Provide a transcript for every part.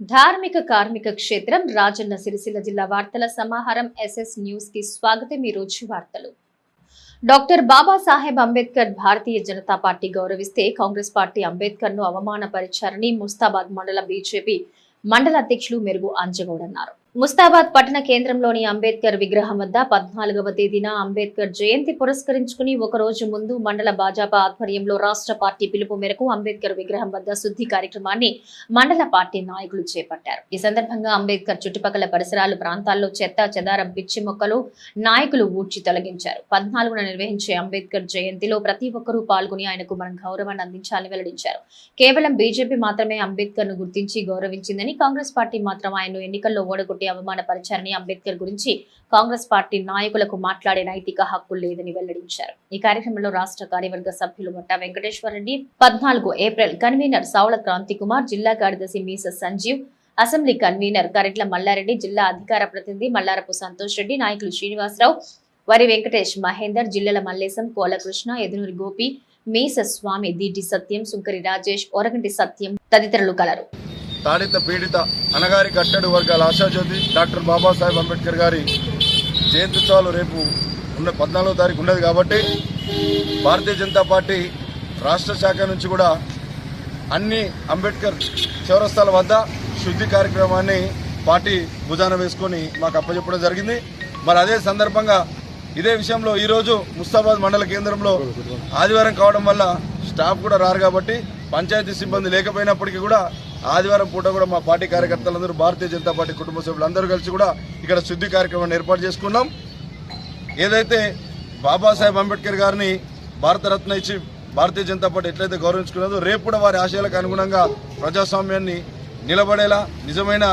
ధార్మిక కార్మిక క్షేత్రం రాజన్న సిరిసిల్ల జిల్లా వార్తల సమాహారం ఎస్ఎస్ న్యూస్కి స్వాగతం. ఈ రోజు వార్తలు. డాక్టర్ బాబాసాహెబ్ అంబేద్కర్ భారతీయ జనతా పార్టీ గౌరవిస్తే కాంగ్రెస్ పార్టీ అంబేద్కర్ను అవమానపరిచారని ముస్తాబాద్ మండల బీజేపీ మండల అధ్యక్షులు మెరుగు అంజగౌడ్ అన్నారు. ముస్తాబాద్ పట్టణ కేంద్రంలోని అంబేద్కర్ విగ్రహం వద్ద పద్నాలుగవ తేదీన అంబేద్కర్ జయంతి పురస్కరించుకుని ఒక రోజు ముందు మండల భాజపా ఆధ్వర్యంలో రాష్ట్ర పార్టీ పిలుపు మేరకు అంబేద్కర్ విగ్రహం వద్ద శుద్ధి కార్యక్రమాన్ని మండల పార్టీ నాయకులు చేపట్టారు. ఈ సందర్భంగా అంబేద్కర్ చుట్టుపక్కల పరిసరాలు ప్రాంతాల్లో చెత్త చెదారం పిచ్చి మొక్కలు నాయకులు ఊడ్చి తొలగించారు. పద్నాలుగున నిర్వహించే అంబేద్కర్ జయంతిలో ప్రతి ఒక్కరూ పాల్గొని ఆయనకు మనం గౌరవాన్ని అందించాలని వెల్లడించారు. కేవలం బీజేపీ మాత్రమే అంబేద్కర్ను గుర్తించి గౌరవించిందని కాంగ్రెస్ పార్టీ మాత్రం ఆయన్ను ఎన్నికల్లో ఓడగొట్టి అవమానపరిచారని అంబేద్కర్ గురించి కాంగ్రెస్ పార్టీ నాయకులకు మాట్లాడే నైతిక హక్కు లేదని వెల్లడించారు. ఈ కార్యక్రమంలో రాష్ట్ర కార్యవర్గ సభ్యులు మొట్ట వెంకటేశ్వర రెడ్డి పద్నాలుగు ఏప్రిల్ కన్వీనర్ సావుల క్రాంతి కుమార్ జిల్లా కార్యదర్శి మీస సంజీవ్ అసెంబ్లీ కన్వీనర్ కరెట్ల మల్లారెడ్డి జిల్లా అధికార ప్రతినిధి మల్లారపు సంతోష్ రెడ్డి నాయకులు శ్రీనివాసరావు వరి వెంకటేష్ మహేందర్ జిల్లల మల్లేశం కోలకృష్ణ ఎదునూరి గోపి మీస స్వామి దీటి సత్యం సుంకరి రాజేష్ ఒరగంటి సత్యం తదితరులు కలరు. తాడిత పీడిత అనగారి కట్టడి వర్గాల ఆశాజ్యోతి డాక్టర్ బాబాసాహెబ్ అంబేద్కర్ గారి జయంత్యుత్సవాలు రేపు ఉన్న పద్నాలుగో తారీఖు ఉన్నది కాబట్టి భారతీయ జనతా పార్టీ రాష్ట్ర శాఖ నుంచి కూడా అన్ని అంబేద్కర్ చౌరస్తాల వద్ద శుద్ధి కార్యక్రమాన్ని పార్టీ భుజాన వేసుకొని మాకు అప్పచెప్పడం జరిగింది. మరి అదే సందర్భంగా ఇదే విషయంలో ఈరోజు ముస్తాబాద్ మండల కేంద్రంలో ఆదివారం కావడం వల్ల స్టాఫ్ కూడా రారు కాబట్టి పంచాయతీ సిబ్బంది లేకపోయినప్పటికీ కూడా ఆదివారం పూట కూడా మా పార్టీ కార్యకర్తలందరూ భారతీయ జనతా పార్టీ కుటుంబ సభ్యులందరూ కలిసి కూడా ఇక్కడ శుద్ధి కార్యక్రమాన్ని ఏర్పాటు చేసుకున్నాం. ఏదైతే బాబాసాహెబ్ అంబేద్కర్ గారిని భారతరత్న ఇచ్చి భారతీయ జనతా పార్టీ ఎట్లయితే గౌరవించుకున్నదో రేపు కూడా వారి ఆశయాలకు అనుగుణంగా ప్రజాస్వామ్యాన్ని నిలబడేలా నిజమైన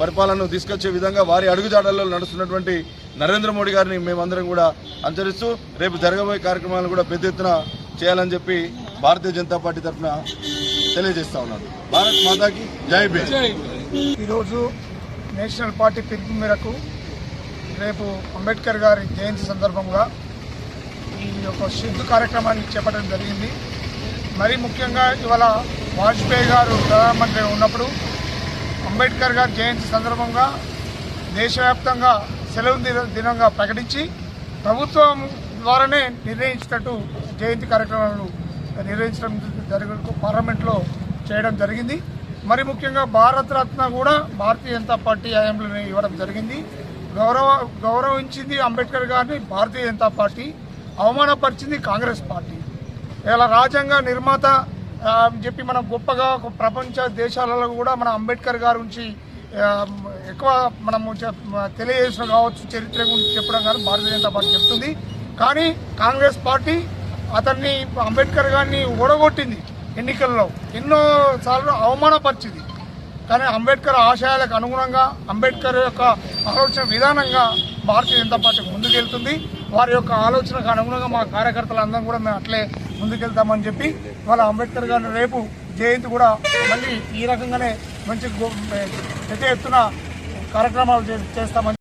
పరిపాలనను తీసుకొచ్చే విధంగా వారి అడుగుజాడల్లో నడుస్తున్నటువంటి నరేంద్ర మోడీ గారిని మేమందరం కూడా అనుసరిస్తూ రేపు జరగబోయే కార్యక్రమాలను కూడా పెద్ద ఎత్తున చేయాలని చెప్పి భారతీయ జనతా పార్టీ తరఫున తెలియజేస్తా ఉన్నాను. భారత్ మాతాకి జై భీమ్. ఈరోజు నేషనల్ పార్టీ పిలుపు మేరకు రేపు అంబేద్కర్ గారి జయంతి సందర్భంగా ఈ యొక్క శుద్ధి కార్యక్రమాన్ని చేపట్టడం జరిగింది. మరి ముఖ్యంగా ఇవాళ వాజ్పేయి గారు ప్రధానమంత్రిగా ఉన్నప్పుడు అంబేద్కర్ గారి జయంతి సందర్భంగా దేశవ్యాప్తంగా సెలవు దిన- దినంగా ప్రకటించి ప్రభుత్వం ద్వారానే నిర్ణయించినట్టు జయంతి కార్యక్రమాలను నిర్వహించడం జరుగు పార్లమెంట్లో చేయడం జరిగింది. మరి ముఖ్యంగా భారత రత్న కూడా భారతీయ జనతా పార్టీ హయాంలో ఇవ్వడం జరిగింది. గౌరవ గౌరవించింది అంబేద్కర్ గారిని భారతీయ జనతా పార్టీ అవమానపరిచింది కాంగ్రెస్ పార్టీ. ఇలా రాజ్యాంగ నిర్మాత అని చెప్పి మనం గొప్పగా ప్రపంచ దేశాలలో కూడా మన అంబేద్కర్ గారి నుంచి ఎక్కువ మనము చెప్- తెలియజేసిన కావచ్చు చరిత్ర గురించి చెప్పడం కానీ భారతీయ జనతా పార్టీ చెప్తుంది. కానీ కాంగ్రెస్ పార్టీ అతన్ని అంబేద్కర్ గారిని ఓడగొట్టింది ఎన్నికల్లో. ఎన్నో సార్లు అవమానపరిచింది. కానీ అంబేద్కర్ ఆశయాలకు అనుగుణంగా అంబేద్కర్ యొక్క ఆలోచన విధానంగా భారతీయ జనతా పార్టీ ముందుకెళ్తుంది. వారి యొక్క ఆలోచనకు అనుగుణంగా మా కార్యకర్తలందరం కూడా మేము అట్లే ముందుకెళ్తామని చెప్పి వాళ్ళ అంబేద్కర్ గారిని రేపు జయంతి కూడా మళ్ళీ ఈ రకంగానే మంచి పెద్ద ఎత్తున కార్యక్రమాలు చే- చేస్తామని